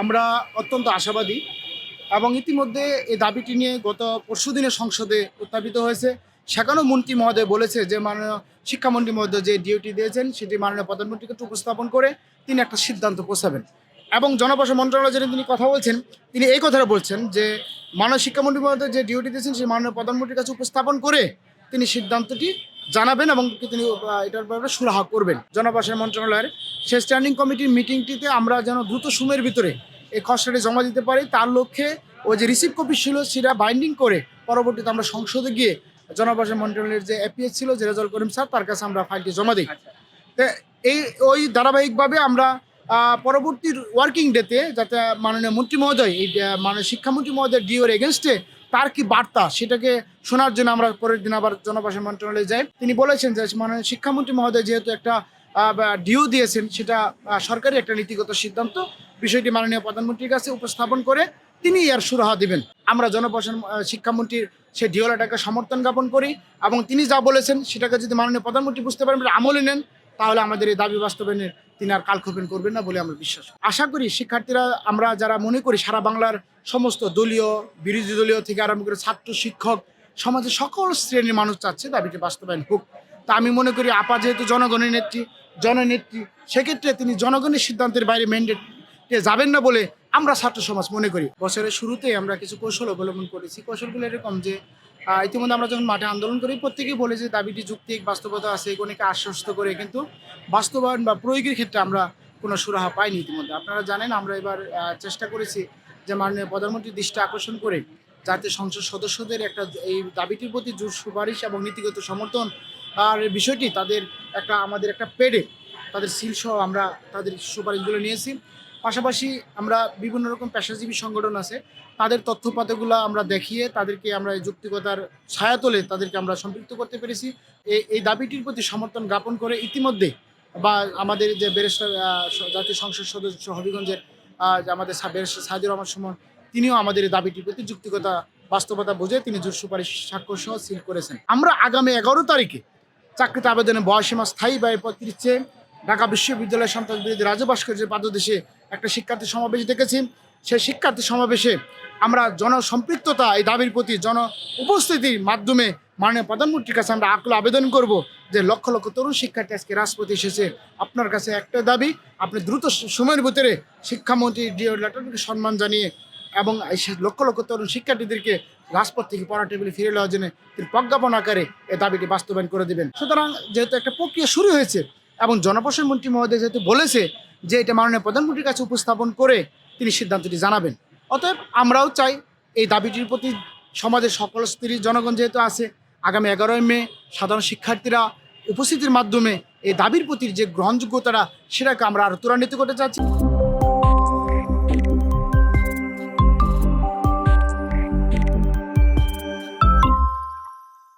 আমরা অত্যন্ত আশাবাদী এবং ইতিমধ্যে এই দাবিটি নিয়ে গত পরশুদিনে সংসদে উত্থাপিত হয়েছে। সেখানেও মন্ত্রী মহোদয় বলেছে যে মাননীয় শিক্ষামন্ত্রী মহোদয় যে ডিউটি দিয়েছেন, সেটি মাননীয় প্রধানমন্ত্রীকে উপস্থাপন করে তিনি একটা সিদ্ধান্ত পৌঁছাবেন এবং জনপ্রশাসন মন্ত্রণালয় যেটা তিনি কথা বলছেন, তিনি এই কথাটা বলছেন যে মাননীয় শিক্ষামন্ত্রী মহোদয় যে ডিউটি দিয়েছেন, সেই মাননীয় প্রধানমন্ত্রীর কাছে উপস্থাপন করে তিনি সিদ্ধান্তটি জানাবেন এবং তিনি এটার ব্যাপারে সুরাহা করবেন। জনপ্রশাসন মন্ত্রণালয়ের সেই স্ট্যান্ডিং কমিটির মিটিংটিতে আমরা যেন দ্রুত সময়ের ভিতরে এই খসড়াটি জমা দিতে পারি। তার লক্ষ্যে ওই যে রিসিভ কপি ছিল সেটা বাইন্ডিং করে পরবর্তীতে আমরা সংসদে গিয়ে জনপ্রশাসন মন্ত্রণালয়ের যে এপিএস ছিল যে রেজাল্ট করিম স্যার তার কাছে আমরা ফাইলটি জমা দিই। তো এই ওই ধারাবাহিকভাবে আমরা পরবর্তী ওয়ার্কিং ডেতে যাতে মাননীয় মন্ত্রী মহোদয় এই মাননীয় শিক্ষামন্ত্রী মহোদয় ডিওর এগেনস্টে তার কি বার্তা সেটাকে শোনার জন্য আমরা পরের দিন আবার জনপ্রশাসন মন্ত্রণালয়ে যাই। তিনি বলেছেন যে মাননীয় শিক্ষামন্ত্রী মহোদয় যেহেতু একটা ডিও দিয়েছেন সেটা সরকারি একটা নীতিগত সিদ্ধান্ত। বিষয়টি মাননীয় প্রধানমন্ত্রীর কাছে উপস্থাপন করে তিনি এর সুরাহা দিবেন। আমরা জনপ্রশাসন শিক্ষামন্ত্রীর সেই ডিওলাটাকে সমর্থন জ্ঞাপন করি এবং তিনি যা বলেছেন সেটাকে যদি মাননীয় প্রধানমন্ত্রী বুঝতে পারেন আমলে নেন, তাহলে আমাদের এই দাবি বাস্তবায়নের তিনি আর কালক্ষেপণ করবেন না বলে আমরা বিশ্বাস আশা করি শিক্ষার্থীরা, আমরা যারা মনে করি সারা বাংলার সমস্ত দলীয়, বিরোধী দলীয় থেকে আরম্ভ করে ছাত্র, শিক্ষক, সমাজের সকল শ্রেণির মানুষ চাচ্ছে দাবিটি বাস্তবায়ন হোক। তা আমি মনে করি আপা যেহেতু জনগণের নেত্রী, জননেত্রী, সেক্ষেত্রে তিনি জনগণের সিদ্ধান্তের বাইরে ম্যান্ডেট যাবেন না বলে আমরা ছাত্র সমাজ মনে করি। বছরের শুরুতেই আমরা কিছু কৌশল অবলম্বন করেছি। কৌশলগুলো এরকম যে ইতিমধ্যে আমরা যখন মাঠে আন্দোলন করি, প্রত্যেকেই বলে যে দাবিটি যুক্তিক, বাস্তবতা আছে এগুলোকে আশ্বস্ত করে, কিন্তু বাস্তবায়ন বা প্রয়োগের ক্ষেত্রে আমরা কোনো সুরাহা পাইনি ইতিমধ্যে। আপনারা জানেন, আমরা এবার চেষ্টা করেছি যে মাননীয় প্রধানমন্ত্রীর দৃষ্টি আকর্ষণ করে যাতে সংসদ সদস্যদের একটা এই দাবিটির প্রতি জোর সুপারিশ এবং নীতিগত সমর্থন আর বিষয়টি তাদের একটা, আমাদের একটা পেডে, তাদের সিল সহ আমরা তাদের সুপারিশগুলো নিয়েছি। পাশাপাশি আমরা বিভিন্ন রকম পেশাজীবী সংগঠন আছে, তাদের তথ্যপাতিগুলো আমরা দেখিয়ে তাদেরকে আমরা এই যুক্তিকতার ছায়া তোলে তাদেরকে আমরা সম্পৃক্ত করতে পেরেছি। এই দাবিটির প্রতি সমর্থন জ্ঞাপন করে ইতিমধ্যে বা আমাদের যে ব্যারিস্টার জাতীয় সংসদ সদস্য হবিগঞ্জের আমাদের সা- ব্যারিস্টার সাহায্য রহমান সুমন, তিনিও আমাদের এই দাবিটির প্রতি যুক্তিকতা, বাস্তবতা বুঝে তিনি জোর সুপারিশ স্বাক্ষর সহ সিল করেছেন। আমরা আগামী এগারো তারিখে চাকরিতে আবেদনের বয়সীমা স্থায়ী ব্যয় পত্রির ঢাকা বিশ্ববিদ্যালয় সন্ত্রাস বিরোধী রাজ্য ভাস্কর্যের পাদদেশে একটা শিক্ষার্থী সমাবেশ দেখেছি। সেই শিক্ষার্থী সমাবেশে আমরা জনসম্পৃক্ততা এই দাবির প্রতি জন উপস্থিতির মাধ্যমে মাননীয় প্রধানমন্ত্রীর কাছে আমরা আকুল আবেদন করব যে লক্ষ লক্ষ তরুণ শিক্ষার্থী আজকে রাজপথে এসেছে। আপনার কাছে একটা দাবি, আপনি দ্রুত সময়ের ভিতরে শিক্ষামন্ত্রী ডিও লেটারকে সম্মান জানিয়ে এবং লক্ষ লক্ষ তরুণ শিক্ষার্থীদেরকে রাজপথ থেকে পড়া টেবিলে ফিরে নেওয়ার জন্য তিনি প্রজ্ঞাপন আকারে এই দাবিটি বাস্তবায়ন করে দেবেন। সুতরাং যেহেতু একটা প্রক্রিয়া শুরু হয়েছে এবং জনপ্রশাসন মন্ত্রী মহোদয় যেহেতু বলেছে যে এটা মাননীয় প্রধানমন্ত্রীর কাছে উপস্থাপন করে তিনি সিদ্ধান্তটি জানাবেন। অতএব আমরাও চাই এই দাবিটির প্রতি সমাজের সকল স্তরের জনগণ যেহেতু আছে, আগামী এগারোই মে সাধারণ শিক্ষার্থীরা উপস্থিতির মাধ্যমে এই দাবির প্রতি যে গ্রহণযোগ্যতাটা, সেটাকে আমরা আরও ত্বরান্বিত করতে চাচ্ছি।